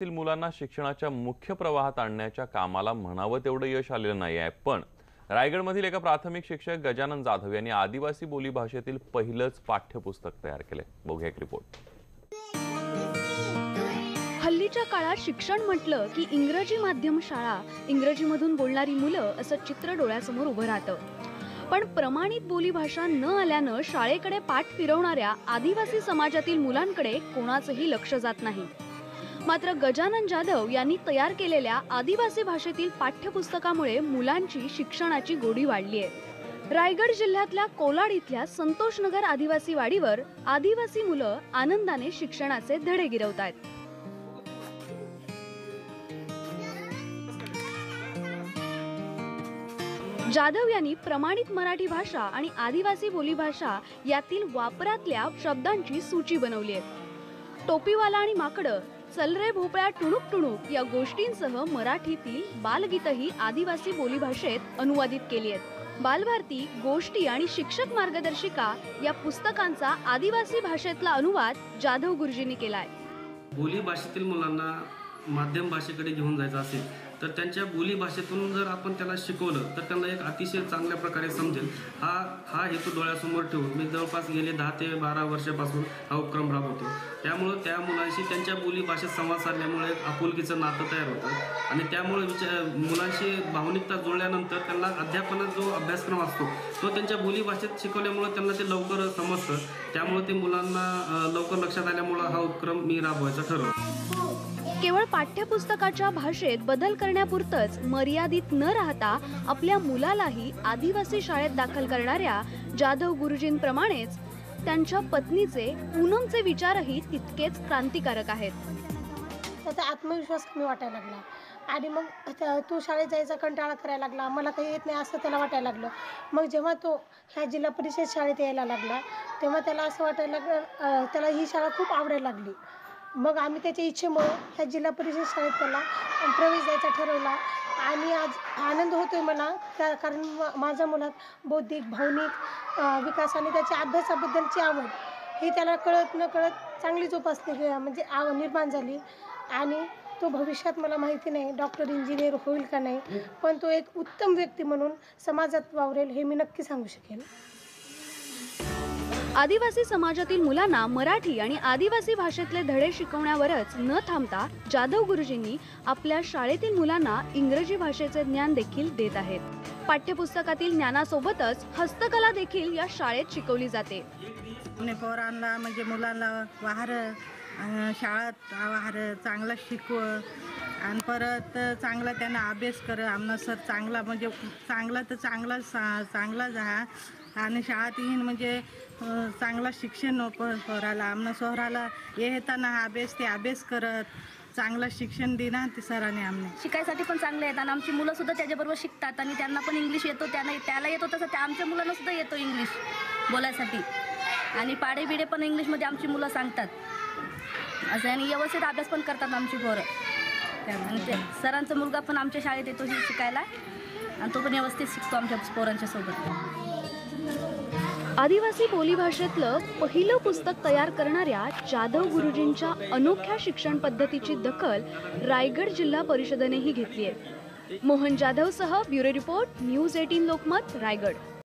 तील मुलांना शिक्षणाच्या मुख्य प्रवाहात आणण्याच्या कामाला म्हणावं तेवढं यश आलेलं नाही आहे. पण रायगडमधील एका प्राथमिक शिक्षक गजानन जाधव यांनी आदिवासी बोलीभाषेतील पहिलंच पाठ्यपुस्तक तयार केलंय. बघूया एक रिपोर्ट हल्लीच्या काळात शिक्षण म्हटलं की इंग्रजी माध्यम शाळा इंग्रजीमधून बोलणारी मुलं असं चित्र डोळ्यासमोर उभं राहतं. पण प्रमाणित बोलीभाषा न आल्यानं शाळेकडे पाठ फिरवणाऱ्या आदिवासी समाजातील मुलांकडे कोणाचंही लक्ष जात नाही. मात्र गजानन जाधव यांनी तयार केलेल्या आदिवासी भाषेतील पाठ्यपुस्तकामुळे मुलांची शिक्षणाची गोडी वाढली आहे. रायगड जिल्ह्यातल्या कोलाड इथल्या संतोषनगर आदिवासी वाडीवर आदिवासी मुलं आनंदाने शिक्षणाचे धडे गिरवत आहेत जाधव यांनी प्रमाणित मराठी भाषा आणि आदिवासी बोलीभाषा यातील वापरातल्या शब्दांची सूची बनवली आहे. टोपीवाला आणि माकडं चल रे भोपळ्या टुणूक टुणूक या गोष्टींसह मराठीतील बालगीतही आदिवासी बोलीभाषेत अनुवादित केली आहेत. बालभारती गोष्टी आणि शिक्षक मार्गदर्शिका या पुस्तकांचा आदिवासी भाषेतला अनुवाद जाधव गुरुजींनी केलाय. बोली भाषेतील मुलांना माध्यम भाषेकडे घेऊन जायचं असेल तर त्यांच्या बोली भाषेतून जर आपण त्याला शिकवलं तर त्यांना एक अतिशय चांगल्या प्रकारे समजेल. हा हा हेतू डोळ्यासमोर ठेवून मी जवळपास गेले दहा ते बारा वर्षापासून हा उपक्रम राबवतो. त्यामुळं त्या मुलांशी त्यांच्या बोलीभाषेत संवाद साधल्यामुळे आपुलकीचं नातं तयार होतं. आणि त्यामुळे विचार मुलांशी भावनिकता जुळल्यानंतर त्यांना अध्यापनात जो अभ्यासक्रम असतो तो त्यांच्या बोलीभाषेत शिकवल्यामुळं शिकवल्यामुळे त्यांना ते लवकर समजतं. त्यामुळे ते मुलांना लवकर लक्षात आल्यामुळं हा उपक्रम मी राबवायचा ठरवतो. केवळ पाठ्यपुस्तकाच्या भाषेत बदल करण्यापुरतच मर्यादित न राहता आपल्या मुलालाही आदिवासी शाळेत दाखल करणाऱ्या जाधव गुरुजींप्रमाणेच त्यांच्या पत्नीचे पूनमचे विचारही तितकेच क्रांतिकारक आहेत. त्याचा आत्मविश्वास कमी वाटायला लागला. आणि मग त्या- तो शाळेत जायचा कंटाळा करायला लागला. मला काही येत नाही असं त्याला वाटायला लागलं. मग जेव्हा तो ह्या जिल्हा परिषद शाळेत यायला लागला तेव्हा त्याला असं वाटायला लागलं अं, त्याला ही शाळा खूप आवडायला लागली. मग आम्ही त्याच्या इच्छेमुळे ह्या जिल्हा परिषद शाळेत त्याला प्रवेश द्यायचा ठरवला. आणि आज आनंद होतो आहे मला त्या कारण माझ्या मुलात बौद्धिक भावनिक विकास आणि त्याच्या अभ्यासाबद्दलची आवड ही त्याला कळत न कळत चांगली जोपासली म्हणजे आव निर्माण झाली. आणि तो भविष्यात मला माहिती नाही डॉक्टर इंजिनियर होईल का नाही. पण तो एक उत्तम व्यक्ती म्हणून समाजात वावरेल हे मी नक्की सांगू शकेन. आदिवासी समाजातील मुलांना मराठी आणि आदिवासी भाषेतले धडे शिकवण्यावरच न थांबता जाधव गुरुजींनी आपल्या शाळेतील मुलांना इंग्रजी भाषेचे ज्ञान देखील देत आहेत. पाठ्यपुस्तकातील ज्ञानासोबतच हस्तकला देखील या शाळेत शिकवली जाते. पोरांना म्हणजे मुलांना वाहर शाळेत वाहर चांगला शिकव आणि परत चांगला त्यांना अभ्यास कर. आमना सर चांगला म्हणजे चांगला तर चांगला सा चांगला जा आणि शाळेत येईन म्हणजे चांगलं शिक्षण नको पोराला आमनं सोहराला येताना अभ्यास ते अभ्यास करत चांगलं शिक्षण देणार ते सरांनी आमने शिकायसाठी पण चांगले आहेत आणि आमची मुलं सुद्धा त्याच्याबरोबर शिकतात आणि त्यांना पण इंग्लिश येतो त्यांना त्याला येतो तसं त्या आमच्या मुलांना सुद्धा येतो इंग्लिश बोलायसाठी. आणि पाडे बिडे पण इंग्लिशमध्ये आमची मुलं सांगतात. असं आणि व्यवस्थित अभ्यास पण करतात आमची पोरं. आणि ते सरांचा मुलगा पण आमच्या शाळेत येतो शिकायला. आणि तो पण व्यवस्थित शिकतो आमच्या पोरांच्या सोबत. आदिवासी बोलीभाषेतलं पहिलं पुस्तक तयार करणाऱ्या जाधव गुरुजींच्या अनोख्या शिक्षण पद्धतीची दखल रायगड जिल्हा परिषदेनेही घेतली आहे. Mohan जाधवसह bureau report news eighteen Lokmat Raigad.